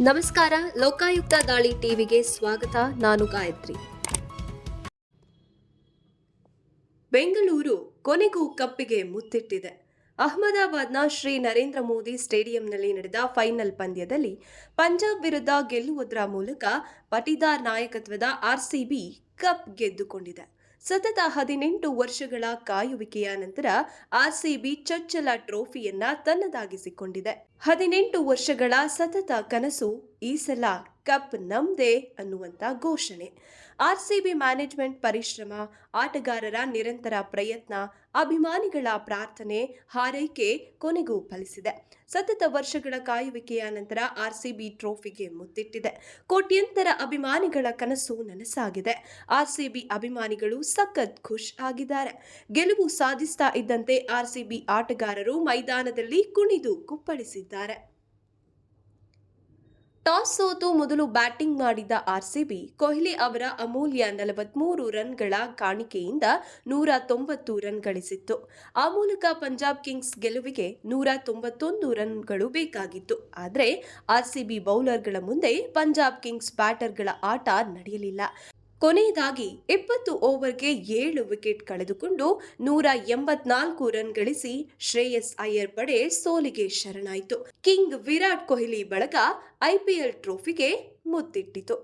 ನಮಸ್ಕಾರ, ಲೋಕಾಯುಕ್ತ ದಾಳಿ ಟಿವಿಗೆ ಸ್ವಾಗತ. ನಾನು ಗಾಯತ್ರಿ. ಬೆಂಗಳೂರು ಕೊನೆಗೂ ಕಪ್ಪಿಗೆ ಮುತ್ತಿಟ್ಟಿದೆ. ಅಹಮದಾಬಾದ್ನ ಶ್ರೀ ನರೇಂದ್ರ ಮೋದಿ ಸ್ಟೇಡಿಯಂನಲ್ಲಿ ನಡೆದ ಫೈನಲ್ ಪಂದ್ಯದಲ್ಲಿ ಪಂಜಾಬ್ ವಿರುದ್ಧ ಗೆಲ್ಲುವುದರ ಮೂಲಕ ಪಟಿದಾರ್ ನಾಯಕತ್ವದ ಆರ್ಸಿಬಿ ಕಪ್ ಗೆದ್ದುಕೊಂಡಿದೆ. ಸತತ ಹದಿನೆಂಟು ವರ್ಷಗಳ ಕಾಯುವಿಕೆಯ ನಂತರ ಆರ್ಸಿಬಿ ಚೊಚ್ಚಲ ಟ್ರೋಫಿಯನ್ನ ತನ್ನದಾಗಿಸಿಕೊಂಡಿದೆ. ಹದಿನೆಂಟು ವರ್ಷಗಳ ಸತತ ಕನಸು ಈ ಸಲ ಕಪ್ ನಮ್ದೇ ಅನ್ನುವಂತ ಘೋಷಣೆ. ಆರ್ ಸಿ ಬಿ ಮ್ಯಾನೇಜ್ಮೆಂಟ್ ಪರಿಶ್ರಮ, ಆಟಗಾರರ ನಿರಂತರ ಪ್ರಯತ್ನ, ಅಭಿಮಾನಿಗಳ ಪ್ರಾರ್ಥನೆ ಹಾರೈಕೆ ಕೊನೆಗೂ ಫಲಿಸಿದೆ. ಸತತ ವರ್ಷಗಳ ಕಾಯುವಿಕೆಯ ನಂತರ ಆರ್ ಸಿ ಬಿ ಟ್ರೋಫಿಗೆ ಮುತ್ತಿಟ್ಟಿದೆ. ಕೋಟ್ಯಂತರ ಅಭಿಮಾನಿಗಳ ಕನಸು ನನಸಾಗಿದೆ. ಆರ್ ಸಿ ಬಿ ಅಭಿಮಾನಿಗಳು ಸಖತ್ ಖುಷ್ ಆಗಿದ್ದಾರೆ. ಗೆಲುವು ಸಾಧಿಸ್ತಾ ಇದ್ದಂತೆ ಆರ್ ಸಿ ಬಿ ಆಟಗಾರರು ಮೈದಾನದಲ್ಲಿ ಕುಣಿದು ಕುಪ್ಪಳಿಸಿದ್ದಾರೆ. ಟಾಸ್ ಸೋತು ಮೊದಲು ಬ್ಯಾಟಿಂಗ್ ಮಾಡಿದ ಆರ್ಸಿಬಿ, ಕೊಹ್ಲಿ ಅವರ ಅಮೂಲ್ಯ ನಲವತ್ಮೂರು ರನ್ಗಳ ಕಾಣಿಕೆಯಿಂದ ನೂರ ತೊಂಬತ್ತು ರನ್ ಗಳಿಸಿತ್ತು. ಆ ಮೂಲಕ ಪಂಜಾಬ್ ಕಿಂಗ್ಸ್ ಗೆಲುವಿಗೆ ನೂರ ತೊಂಬತ್ತೊಂದು ರನ್ಗಳು ಬೇಕಾಗಿತ್ತು. ಆದರೆ ಆರ್ಸಿಬಿ ಬೌಲರ್ಗಳ ಮುಂದೆ ಪಂಜಾಬ್ ಕಿಂಗ್ಸ್ ಬ್ಯಾಟರ್ಗಳ ಆಟ ನಡೆಯಲಿಲ್ಲ. ಕೊನೆಯದಾಗಿ ಇಪ್ಪತ್ತು ಓವರ್ಗೆ ಏಳು ವಿಕೆಟ್ ಕಳೆದುಕೊಂಡು ನೂರ ಎಂಬತ್ನಾಲ್ಕು ರನ್ ಗಳಿಸಿ ಶ್ರೇಯಸ್ ಅಯ್ಯರ್ ಪಡೆ ಸೋಲಿಗೆ ಶರಣಾಯಿತು. ಕಿಂಗ್ ವಿರಾಟ್ ಕೊಹ್ಲಿ ಬಳಗ ಐಪಿಎಲ್ ಟ್ರೋಫಿಗೆ ಮುತ್ತಿಟ್ಟಿತು.